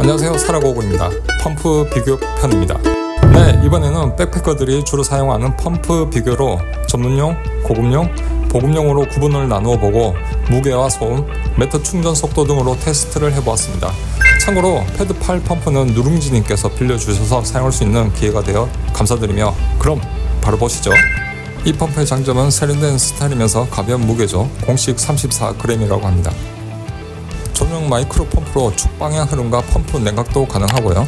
안녕하세요. 사라고고입니다. 펌프 비교 편입니다. 네 이번에는 백패커들이 주로 사용하는 펌프 비교로 전문용, 고급용, 보급용으로 구분을 나누어 보고 무게와 소음, 매트 충전 속도 등으로 테스트를 해보았습니다. 참고로 패드 8 펌프는 누룽지님께서 빌려주셔서 사용할 수 있는 기회가 되어 감사드리며 그럼 바로 보시죠. 이 펌프의 장점은 세련된 스타일이면서 가벼운 무게죠. 공식 34g이라고 합니다 전용 마이크로 펌프로 축 방향 흐름과 펌프 냉각도 가능하고요.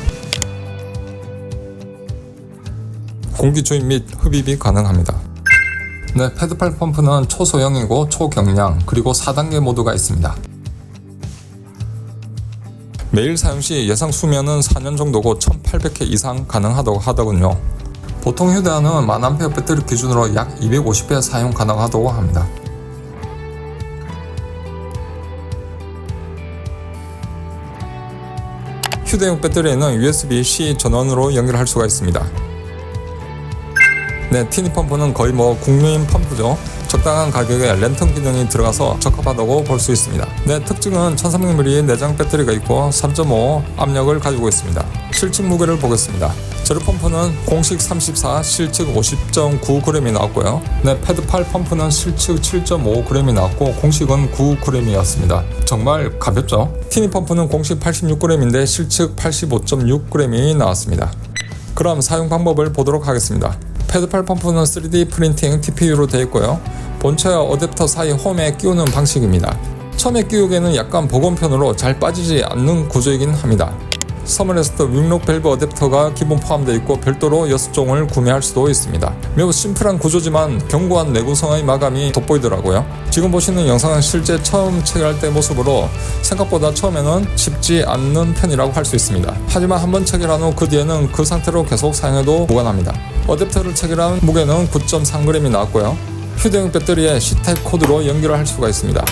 공기 주입 및 흡입이 가능합니다. 네, 패드팔 펌프는 초소형이고 초경량 그리고 4단계 모드가 있습니다. 매일 사용 시 예상 수명은 4년 정도고 1800회 이상 가능하다고 하더군요. 보통 휴대하는 만암페어 배터리 기준으로 약 250회 사용 가능하다고 합니다. 휴대용 배터리에는 USB-C 전원으로 연결할 수가 있습니다. 네, 티니 펌프는 거의 뭐 국민 펌프죠. 적당한 가격에 랜턴 기능이 들어가서 적합하다고 볼 수 있습니다. 네, 특징은 1300mAh 내장 배터리가 있고 3.5 압력을 가지고 있습니다. 실측 무게를 보겠습니다. 제로 펌프는 공식 34, 실측 50.9g이 나왔고요. 네, 패드 8 펌프는 실측 7.5g이 나왔고 공식은 9g이었습니다. 정말 가볍죠? 티니 펌프는 공식 86g인데 실측 85.6g이 나왔습니다. 그럼 사용 방법을 보도록 하겠습니다. 패드8 펌프는 3D 프린팅 TPU로 되어 있고요. 본체와 어댑터 사이 홈에 끼우는 방식입니다. 처음에 끼우기에는 약간 복원편으로 잘 빠지지 않는 구조이긴 합니다. 서머레스터 윙록 밸브 어댑터가 기본 포함되어 있고 별도로 6종을 구매할 수도 있습니다. 매우 심플한 구조지만 견고한 내구성의 마감이 돋보이더라고요. 지금 보시는 영상은 실제 처음 체결할 때 모습으로 생각보다 처음에는 쉽지 않는 편이라고 할 수 있습니다. 하지만 한번 체결한 후 그 뒤에는 그 상태로 계속 사용해도 무관합니다. 어댑터를 체결한 무게는 9.3g이 나왔고요. 휴대용 배터리에 C타입 코드로 연결을 할 수가 있습니다.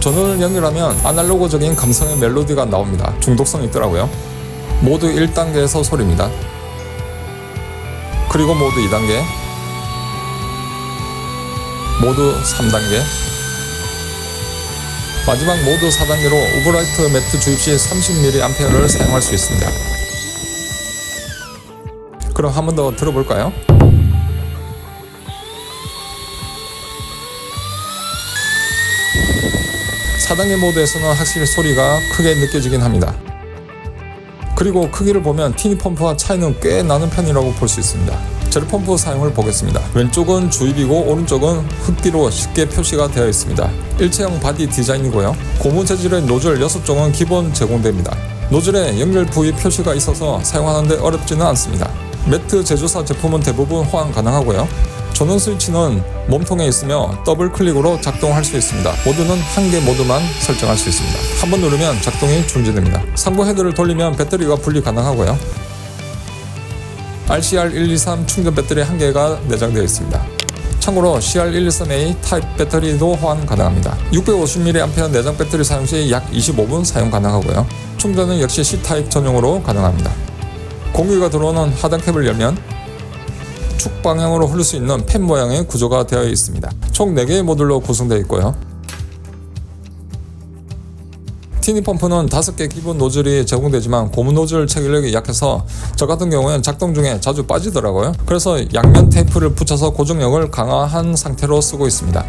전원을 연결하면 아날로그적인 감성의 멜로디가 나옵니다. 중독성이 있더라고요. 모두 1단계에서 소리입니다. 그리고 모두 2단계, 모두 3단계, 마지막 모두 4단계로 오버라이트 매트 주입 시 30mAh를 사용할 수 있습니다. 그럼 한 번 더 들어볼까요? 사단계 모드에서는 확실히 소리가 크게 느껴지긴 합니다. 그리고 크기를 보면 티니 펌프와 차이는 꽤 나는 편이라고 볼 수 있습니다. 제로 펌프 사용을 보겠습니다. 왼쪽은 주입이고 오른쪽은 흡기로 쉽게 표시가 되어 있습니다. 일체형 바디 디자인이고요. 고무 재질의 노즐 6종은 기본 제공됩니다. 노즐에 연결 부위 표시가 있어서 사용하는데 어렵지는 않습니다. 매트 제조사 제품은 대부분 호환 가능하고요. 전원 스위치는 몸통에 있으며 더블 클릭으로 작동할 수 있습니다. 모드는 한 개 모드만 설정할 수 있습니다. 한 번 누르면 작동이 중지됩니다. 상부 헤드를 돌리면 배터리가 분리 가능하고요. RCR123 충전 배터리 한 개가 내장되어 있습니다. 참고로 CR123A 타입 배터리도 호환 가능합니다. 650mAh 내장 배터리 사용 시 약 25분 사용 가능하고요. 충전은 역시 C타입 전용으로 가능합니다. 공기가 들어오는 하단 캡을 열면 축 방향으로 흐를 수 있는 팬 모양의 구조가 되어 있습니다. 총 4개의 모듈로 구성되어 있고요. 티니 펌프는 5개 기본 노즐이 제공되지만 고무 노즐 체결력이 약해서 저 같은 경우에는 작동 중에 자주 빠지더라고요. 그래서 양면 테이프를 붙여서 고정력을 강화한 상태로 쓰고 있습니다.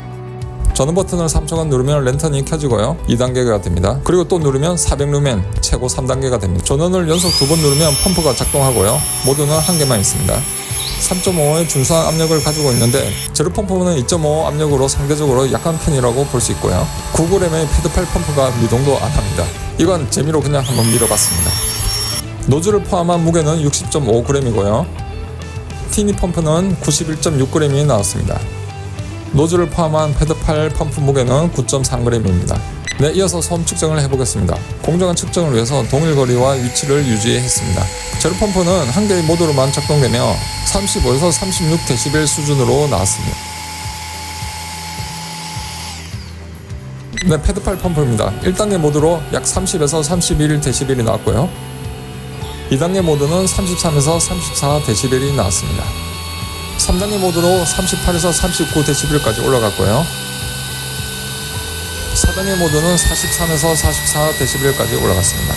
전원 버튼을 3초간 누르면 랜턴이 켜지고요. 2단계가 됩니다. 그리고 또 누르면 400루멘 최고 3단계가 됩니다. 전원을 연속 두 번 누르면 펌프가 작동하고요. 모드는 한 개만 있습니다. 3.5의 준수한 압력을 가지고 있는데 제로 펌프는 2.5 압력으로 상대적으로 약한 편이라고 볼 수 있고요. 9g의 패드팔 펌프가 미동도 안 합니다. 이건 재미로 그냥 한번 밀어봤습니다. 노즐을 포함한 무게는 60.5g이고요. 티니 펌프는 91.6g이 나왔습니다. 노즐을 포함한 패드팔 펌프 무게는 9.3g입니다. 네, 이어서 소음 측정을 해보겠습니다. 공정한 측정을 위해서 동일 거리와 위치를 유지했습니다. 제로 펌프는 한 개의 모드로만 작동되며 35에서 36dB 수준으로 나왔습니다. 네, 패드팔 펌프입니다. 1단계 모드로 약 30에서 31dB이 나왔고요. 2단계 모드는 33에서 34dB이 나왔습니다. 3단계 모드로 38에서 39dB까지 올라갔고요. 4단계 모드는 43에서 44dB까지 올라갔습니다.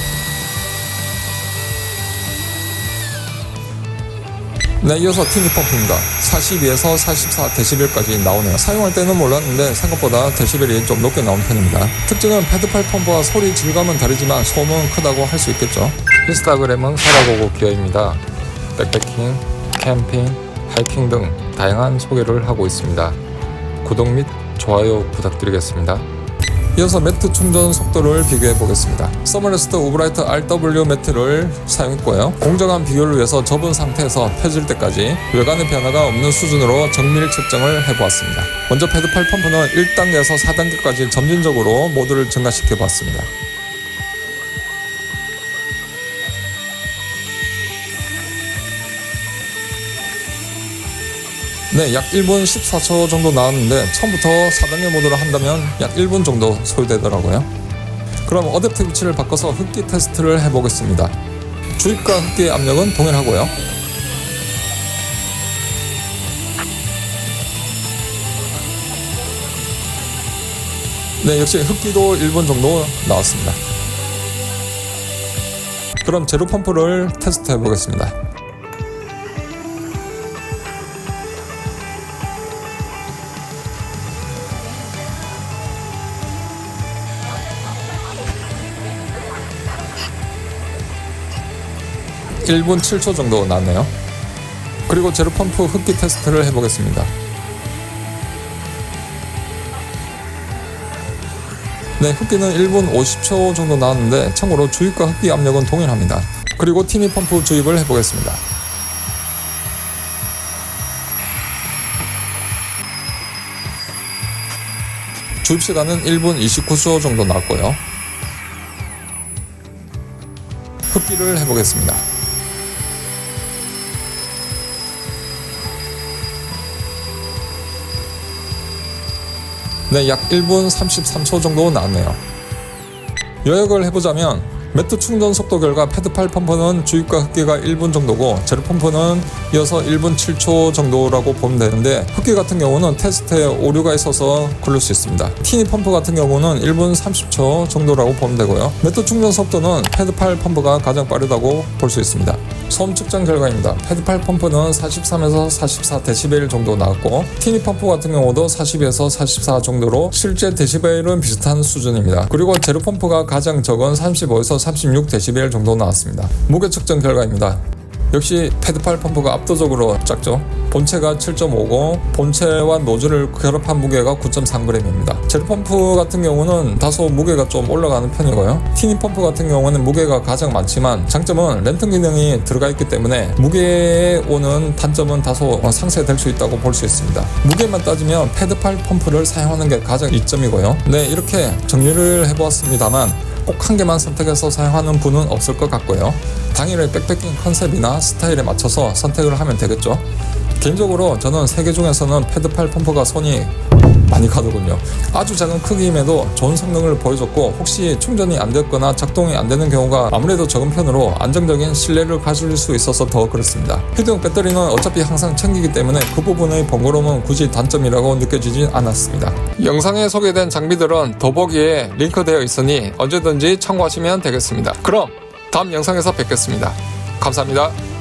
네, 이어서 티니 펌프입니다. 42에서 44dB까지 나오네요. 사용할 때는 몰랐는데 생각보다 데시벨이 좀 높게 나온 편입니다. 특징은 패드팔 펌프와 소리 질감은 다르지만 소음은 크다고 할 수 있겠죠. 인스타그램은 살아보고 기어입니다. 백패킹, 캠핑, 하이킹 등 다양한 소개를 하고 있습니다. 구독 및 좋아요 부탁드리겠습니다. 이어서 매트 충전 속도를 비교해 보겠습니다. 서머레스트 오브라이트 RW 매트를 사용했고요. 공정한 비교를 위해서 접은 상태에서 펴질 때까지 외관의 변화가 없는 수준으로 정밀 측정을 해보았습니다. 먼저 패드팔 펌프는 1단계에서 4단계까지 점진적으로 모드를 증가시켜 봤습니다. 네, 약 1분 14초 정도 나왔는데 처음부터 4단계 모드로 한다면 약 1분 정도 소요되더라고요. 그럼 어댑트 위치를 바꿔서 흡기 테스트를 해보겠습니다. 주입과 흡기의 압력은 동일하고요. 네, 역시 흡기도 1분 정도 나왔습니다. 그럼 제로 펌프를 테스트 해 보겠습니다. 일분 7초 정도 나왔네요. 그리고 제로 펌프 흡기 테스트를 해보겠습니다. 네, 흡기는 1분 50초 정도 나왔는데 참고로 주입과 흡기 압력은 동일합니다. 그리고 티니 펌프 주입을 해보겠습니다. 주입 시간은 1분 29초 정도 나왔고요. 흡기를 해보겠습니다. 네, 약 1분 33초 정도 나왔네요. 요약을 해보자면 매트 충전 속도 결과 패드팔 펌프는 주입과 흡기가 1분 정도고 제로 펌프는 이어서 1분 7초 정도라고 보면 되는데 흡기 같은 경우는 테스트에 오류가 있어서 그럴 수 있습니다. 티니 펌프 같은 경우는 1분 30초 정도라고 보면 되고요. 매트 충전 속도는 패드팔 펌프가 가장 빠르다고 볼 수 있습니다. 소음 측정 결과입니다. 패드팔 펌프는 43에서 44dB 정도 나왔고 티니 펌프 같은 경우도 40에서 44 정도로 실제 데시벨은 비슷한 수준입니다. 그리고 제로 펌프가 가장 적은 35에서 36dB 정도 나왔습니다. 무게 측정 결과입니다. 역시 패드팔 펌프가 압도적으로 작죠. 본체가 7.50, 본체와 노즐을 결합한 무게가 9.3g입니다. 제로 펌프 같은 경우는 다소 무게가 좀 올라가는 편이고요. 티니 펌프 같은 경우는 무게가 가장 많지만 장점은 랜턴 기능이 들어가 있기 때문에 무게에 오는 단점은 다소 상쇄될 수 있다고 볼 수 있습니다. 무게만 따지면 패드팔 펌프를 사용하는 게 가장 이점이고요. 네, 이렇게 정리를 해보았습니다만 꼭 한 개만 선택해서 사용하는 분은 없을 것 같고요. 당일의 백패킹 컨셉이나 스타일에 맞춰서 선택을 하면 되겠죠. 개인적으로 저는 세 개 중에서는 패드팔 펌프가 손이 많이 가더군요. 아주 작은 크기임에도 좋은 성능을 보여줬고 혹시 충전이 안 됐거나 작동이 안 되는 경우가 아무래도 적은 편으로 안정적인 신뢰를 가질 수 있어서 더 그렇습니다. 휴대용 배터리는 어차피 항상 챙기기 때문에 그 부분의 번거로움은 굳이 단점이라고 느껴지지 않았습니다. 영상에 소개된 장비들은 더보기에 링크되어 있으니 언제든지 참고하시면 되겠습니다. 그럼 다음 영상에서 뵙겠습니다. 감사합니다.